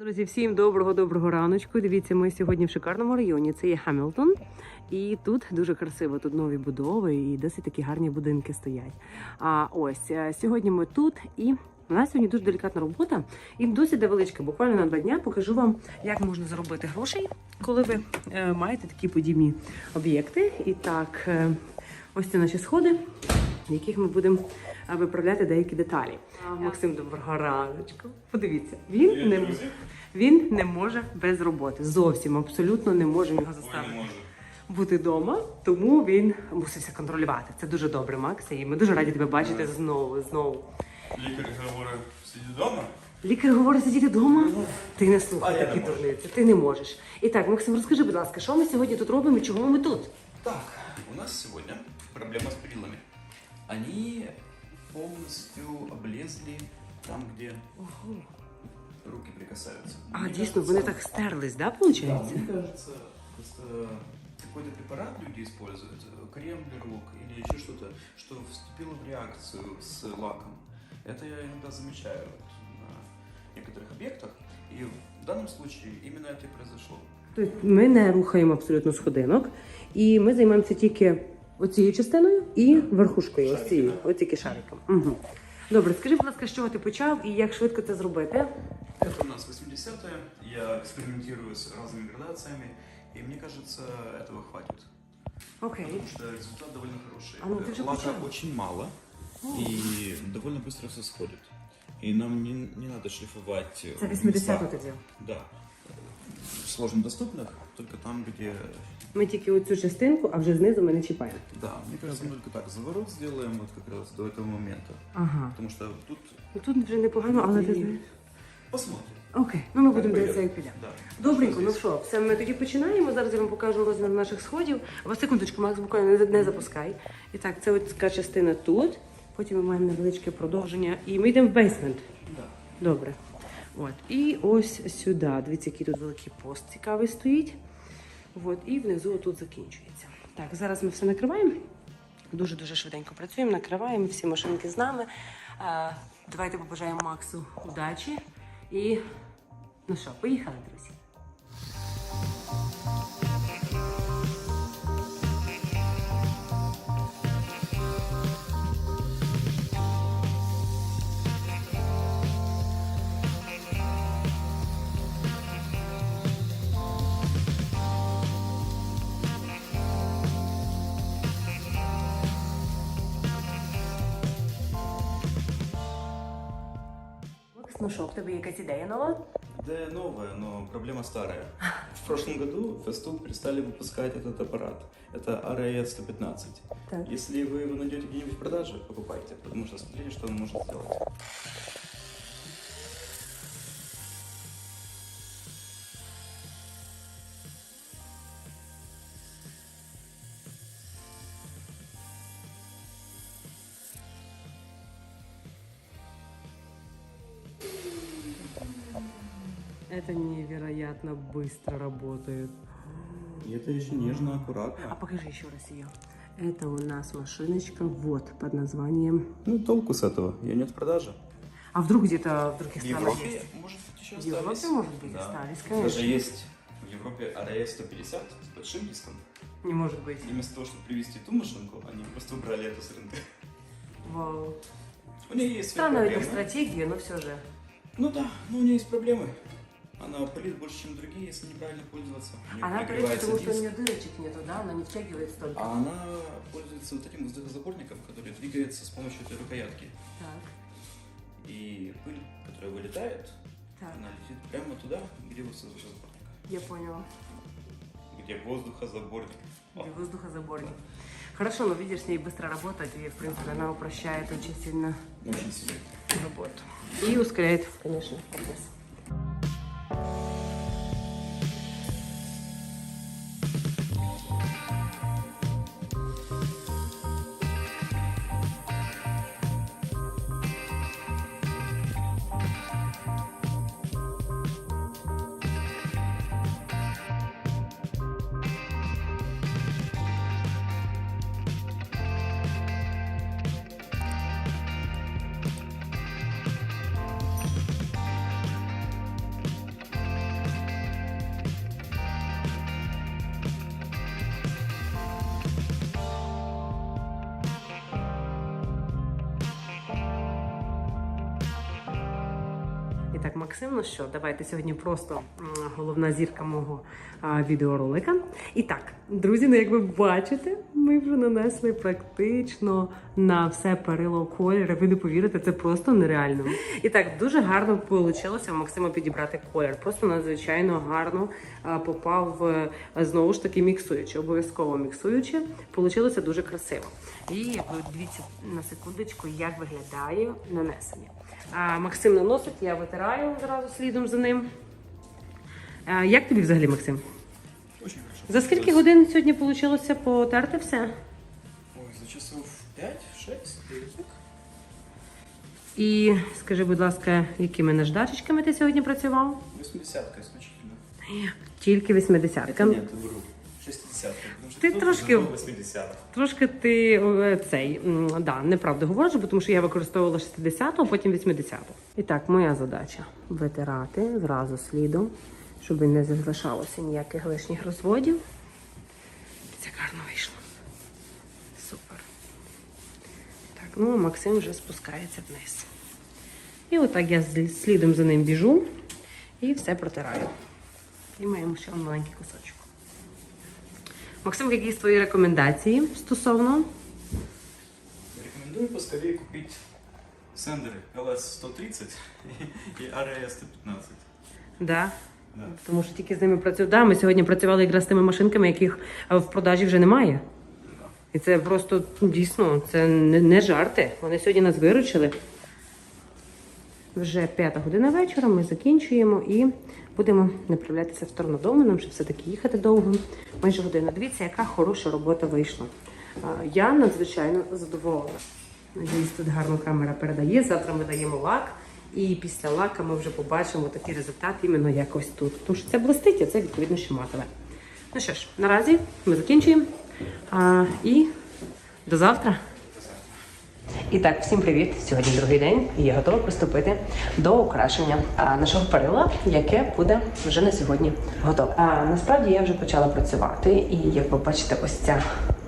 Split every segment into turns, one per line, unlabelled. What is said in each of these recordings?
Друзі, всім доброго доброго раночку. Дивіться, ми сьогодні в шикарному районі. Це є Хемілтон, і тут дуже красиво. Тут нові будови і досить такі гарні будинки стоять. А ось е, сьогодні ми тут і. У нас сьогодні дуже делікатна робота і досить невеличка. Буквально на два дня покажу вам, як можна заробити грошей, коли ви е, маєте такі подібні об'єкти. І так, е, ось це наші сходи, в яких ми будемо виправляти деякі деталі. Максим, доброго раночку. Подивіться, він не він не може без роботи. Зовсім абсолютно не можемо його заставити бути вдома, тому він мусився контролювати. Це дуже добре, Макс. І ми дуже раді тебе бачити знову. Знову.
Лікар говорить, сиди вдома.
Лікар говорить сидіти вдома. Ти не слухай
А
такі дурниці. Ти не можеш. І так, Максим, розкажи, будь ласка, що ми сьогодні тут робимо і чому ми тут?
Так, у нас сегодня проблема с перилами. Они полностью облезли там, где руки прикасаются.
А
Мне
дійсно,
кажется-
вони так стерлись, да, виходить?
Да, мне кажется, просто какой-то препарат люди используют, э, крем для рук или еще что-то, что вступило в реакцию с лаком. Это я иногда замечаю вот на некоторых объектах, и в данном случае именно это и произошло.
Тобто ми не рухаємо абсолютно сходинок, і ми займаємося тільки оцією частиною і верхушкою, ось цією, ось тільки шариком. Угу. Добре, скажи, будь ласка, з чого ти почав і як швидко це зробити?
Это у нас 80-е, я экспериментирую с разными градациями, и мне кажется, этого хватит.
Окей.
Потому что результат довольно хороший.
А ну ты же
Лака
почему?
очень мало, и довольно быстро все сходит. И нам не, не надо шлифовать э,
Це
в
80
местах.
ти взяв.
Да. Сложно доступных, только там, где...
Ми тільки оцю частинку, а вже знизу ми не чіпаємо.
Да, мне кажется, мы только так заворот сделаем вот как раз до этого момента.
Ага.
Потому что тут...
Ну тут вже непогано, але ти
И
знаєш.
Посмотрим.
Окей, ну ми
Как
будемо
пойдет.
дивитися, як піде.
Да.
Добренько, ну
Здесь.
що, все, ми тоді починаємо. Зараз я вам покажу розмір наших сходів. Ось секундочку, Макс, буквально не, не запускай. І так, це ось така частина тут. Потім ми маємо невеличке продовження. І ми йдемо в бейсмент.
Да.
Добре. От. І ось сюди. Дивіться, який тут великий пост цікавий стоїть. От. І внизу тут закінчується. Так, зараз ми все накриваємо. Дуже-дуже швиденько працюємо, накриваємо всі машинки з нами. Е, давайте побажаємо Максу удачі. І ну що, поїхали, друзі. Ну що, в тебе якась ідея нова?
Да, новая, но проблема старая. В прошлом году Festool перестали выпускать этот аппарат. Это RAE 115.
Так.
Если вы его найдете где-нибудь в продаже, покупайте, потому что смотрите, что он может сделать.
Это невероятно быстро работает.
И это еще нежно,
А
аккуратно.
покажи еще раз ее. Это у нас машиночка, вот, под названием...
Ну, толку с этого. Ее нет в продаже.
А вдруг где-то в других
В
странах
Европе,
есть?
может быть, еще
В Европе,
остались.
может быть,
Да.
остались,
Даже
конечно.
есть в Европе RAE 150 с большим диском.
Не может быть.
И вместо того, чтобы привезти ту машинку, они просто убрали эту с рынка.
Вау.
У нее есть
Странная у них стратегия, но все же.
Ну да, но у нее есть проблемы. Она пылит больше, чем другие, если неправильно пользоваться. У неё
Она
перегревается
потому что у
диск.
нее дырочек нету, да? Она не втягивает столько.
А она пользуется вот этим воздухозаборником, который двигается с помощью этой рукоятки.
Так,
И пыль, которая вылетает,
так,
она летит прямо туда, где воздухозаборник.
я поняла.
Где воздухозаборник.
И воздухозаборник. Хорошо, но видишь, с ней быстро работать, и, в принципе, она упрощает очень сильно
очень сильно.
работу. И ускоряет, конечно, процесс. Так, Максим, ну що, давайте сьогодні просто головна зірка мого відеоролика. І так, друзі, ну як ви бачите, ми вже нанесли практично на все перило колір. Ви не повірите, це просто нереально. І так, дуже гарно вийшло у Максима підібрати колір. Просто надзвичайно гарно попав е, знову ж таки міксуючи, обов'язково міксуючи. Получилося дуже красиво. І як дивіться на секундочку, як виглядає нанесення. Максим наносить, я витираю зразу слідом за ним. Як тобі взагалі, Максим?
Очень хорошо.
За скільки годин сьогодні вийшло потерти все?
Ой, за часов 5-6, так?
І скажи, будь ласка, якими наждачечками ти сьогодні працював?
80-ка исключительно.
Тільки 80
Это нет, вру. 60-ка. Потому что
Ты
тут
трошки-
уже было 80
Трошки ти е, цей м, да, неправду говориш, бо тому що я використовувала 60-ту, а потім 80-ту. І так, моя задача витирати зразу слідом, щоб не залишалося ніяких лишніх розводів. Це гарно вийшло. Супер. Так, ну Максим вже спускається вниз. І отак я слідом за ним біжу і все протираю. І маємо ще маленький кусочок. Максим, які твої рекомендації стосовно?
Рекомендую поскорее купить сендеры LS-130 и RAS-115.
Да. Тому що тільки з ними працюю. Да, ми сьогодні працювали якраз з тими машинками, яких е, в продажі вже немає. І це просто ну, дійсно це не, не жарти. Вони сьогодні нас виручили. Вже п'ята година вечора. Ми закінчуємо і будемо направлятися в сторону дому. Нам ще все-таки їхати довго. Майже година. Дивіться, яка хороша робота вийшла. Я надзвичайно задоволена. Надіюсь, тут гарно камера передає. Завтра ми даємо лак. І після лака ми вже побачимо такий результат іменно якось тут. Тому що це блистить, а це відповідно ще матове. Ну що ж, наразі ми закінчуємо. А, і до завтра. І так, всім привіт! Сьогодні другий день, і я готова приступити до украшення нашого перила, яке буде вже на сьогодні готове. А насправді я вже почала працювати, і як ви бачите, ось ця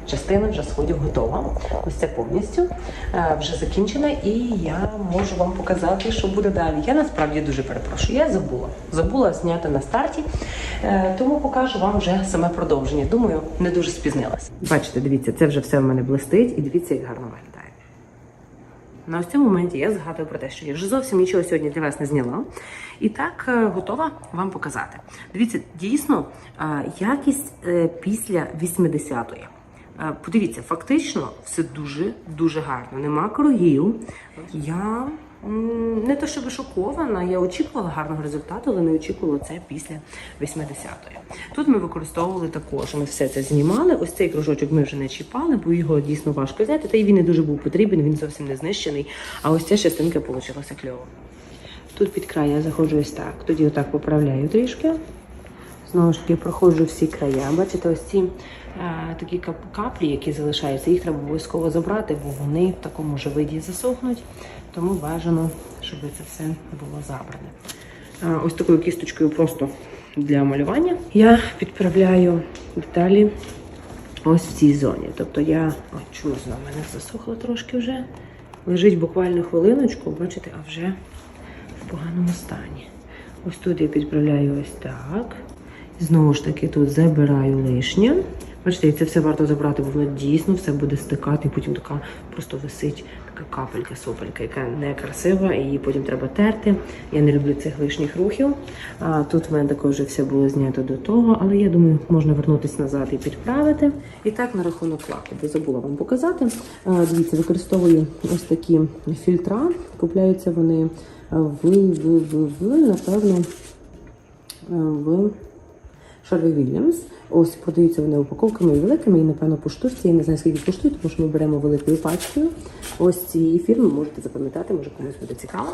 частина вже сходів готова. Ось це повністю вже закінчена, і я можу вам показати, що буде далі. Я насправді дуже перепрошую. Я забула. Забула зняти на старті, е, тому покажу вам вже саме продовження. Думаю, не дуже спізнилась. Бачите, дивіться, це вже все в мене блистить, і дивіться, як гарно виглядає. На ось цьому моменті я згадую про те, що я вже зовсім нічого сьогодні для вас не зняла. І так е, готова вам показати. Дивіться, дійсно, е, якість е, після 80-ї. Е, Подивіться, фактично все дуже дуже гарно. Нема кругів. Я не то щоб шокована, я очікувала гарного результату, але не очікувала це після 80-ї. Тут ми використовували також. Ми все це знімали. Ось цей кружочок ми вже не чіпали, бо його дійсно важко взяти. Та й він не дуже був потрібен, він зовсім не знищений. А ось ця частинка вийшла кльово. Тут під край я заходжу ось так. Тоді отак поправляю трішки. Знову ж таки, проходжу всі края. Бачите, ось ці такі каплі, які залишаються, їх треба обов'язково забрати, бо вони в такому ж виді засохнуть. Тому бажано, щоб це все було забране. Ось такою кісточкою просто для малювання. Я підправляю деталі ось в цій зоні. Тобто я Ой, чому мене засохло трошки вже. Лежить буквально хвилиночку, бачите, а вже в поганому стані. Ось тут я підправляю ось так. Знову ж таки, тут забираю лишнє. Бачите, і це все варто забрати, бо воно дійсно все буде стикати, і потім така просто висить така капелька, сопелька, яка не красива, і її потім треба терти. Я не люблю цих лишніх рухів. А тут в мене також вже все було знято до того, але я думаю, можна вернутися назад і підправити. І так на рахунок лаку, бо забула вам показати. А, Дивіться, використовую ось такі фільтра. Купляються вони в, в, в, в напевно, в Шарві Вільямс. Ось продаються вони упаковками великими і, напевно, по штучці. Я не знаю, скільки коштують, тому що ми беремо великою пачкою. Ось цієї фірми можете запам'ятати, може комусь буде цікаво.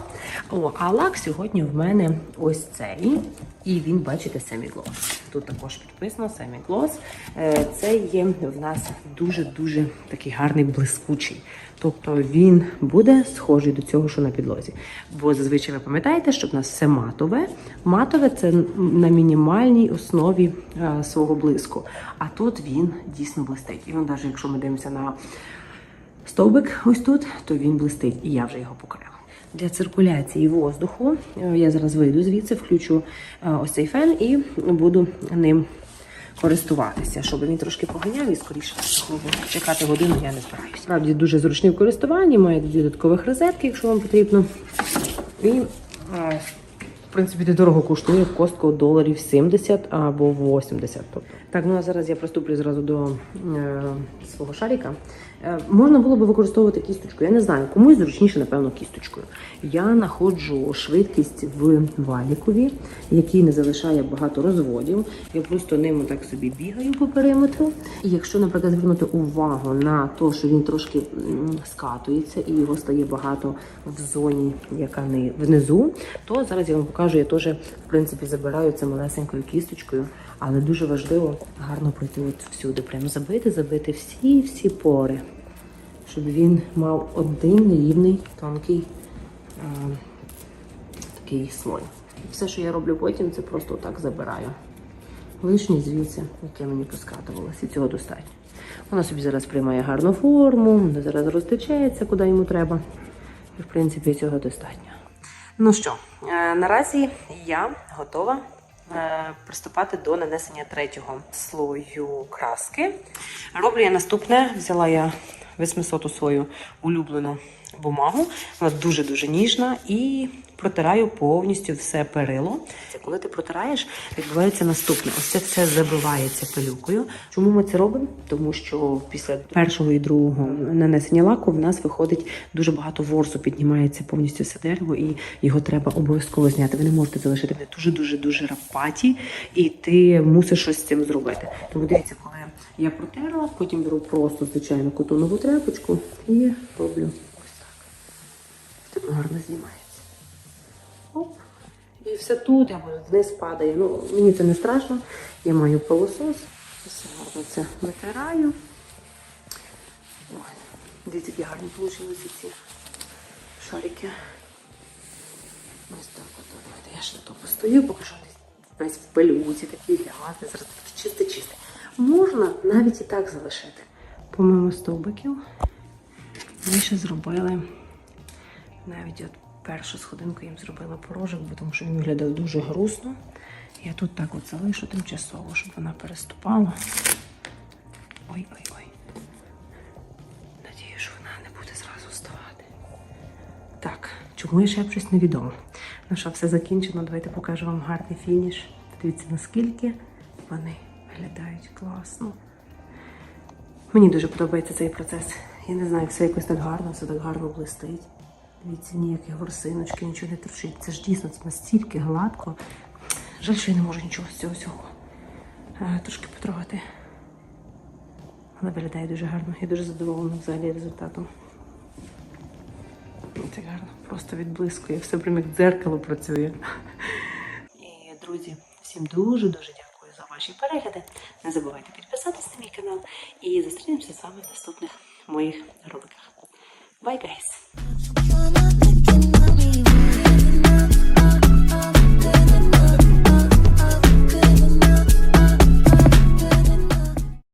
О, а лак сьогодні в мене ось цей. І він, бачите, Semigloss. Тут також підписано Semigloss. Е, Це є в нас дуже-дуже такий гарний блискучий. Тобто він буде схожий до цього, що на підлозі. Бо зазвичай ви пам'ятаєте, що в нас все матове. Матове це на мінімальній основі е, свого блиску. А тут він дійсно блистить. І він, навіть якщо ми дивимося на стовбик ось тут, то він блистить. І я вже його покрила. для циркуляції воздуху. Е, Я зараз вийду звідси, включу е, ось цей фен і буду ним користуватися, щоб він трошки поганяв і скоріше чекати годину я не збираюся. Справді дуже зручний в користуванні, має додаткових розетки, якщо вам потрібно. І в принципі, недорого коштує в костку доларів 70 або 80. Тобто. Так, ну а зараз я приступлю зразу до е, свого шарика. Е, можна було би використовувати кісточку. Я не знаю, комусь зручніше, напевно, кісточкою. Я знаходжу швидкість в валікові, який не залишає багато розводів. Я просто ним так собі бігаю по периметру. І якщо, наприклад, звернути увагу на те, що він трошки скатується і його стає багато в зоні, яка не внизу, то зараз я вам покажу, я теж в принципі забираю це малесенькою кісточкою, але дуже важливо гарно пройти от всюди, прямо забити, забити всі всі пори, щоб він мав один рівний тонкий а, такий слой. Все, що я роблю потім, це просто так забираю. Лишнє звідси, яке мені поскатувалося, і цього достатньо. Вона собі зараз приймає гарну форму, вона зараз розтечеться, куди йому треба. І, в принципі, цього достатньо. Ну що, е, наразі я готова е, приступати до нанесення третього слою краски. Роблю я наступне. Взяла я 800 свою улюблену бумагу. Вона дуже-дуже ніжна і протираю повністю все перило. Коли ти протираєш, відбувається наступне. Ось це все забивається пилюкою. Чому ми це робимо? Тому що після першого і другого нанесення лаку в нас виходить дуже багато ворсу, піднімається повністю все дерево, і його треба обов'язково зняти. Ви не можете залишити вони дуже дуже дуже рапаті, і ти мусиш щось з цим зробити. Тому дивіться, коли я протерла, потім беру просто звичайну котонову тряпочку і роблю ось так. В тебе гарно знімається. Оп. І все тут, або вниз падає. Ну, мені це не страшно. Я маю пилосос. Все гарно це витираю. Ой, дивіться, які гарні вийшли ці шарики. Ось так от. Я ще тут постою, покажу весь в пилюці, такий грязний, зараз чисте-чисте. Можна навіть і так залишити. Помимо стовбиків, ми ще зробили навіть от першу сходинку їм зробила порожок, бо тому що він виглядав дуже грустно. Я тут так от залишу тимчасово, щоб вона переступала. Ой-ой-ой. Надію, що вона не буде зразу вставати. Так, чому я шепчусь, невідомо. Ну що, все закінчено. Давайте покажу вам гарний фініш. Дивіться, наскільки вони виглядають класно. Мені дуже подобається цей процес. Я не знаю, все якось так гарно, все так гарно блистить. Дивіться, ніякі горсиночки, нічого не торчить. Це ж дійсно це настільки гладко. Жаль, що я не можу нічого з цього всього е, трошки потрогати. Вона виглядає дуже гарно. Я дуже задоволена взагалі результатом. Це гарно, просто відблискує, все прям як дзеркало працює. І, друзі, всім дуже-дуже дякую за ваші перегляди. Не забувайте підписатися на мій канал і зустрінемося з вами в наступних моїх роликах. Bye, guys!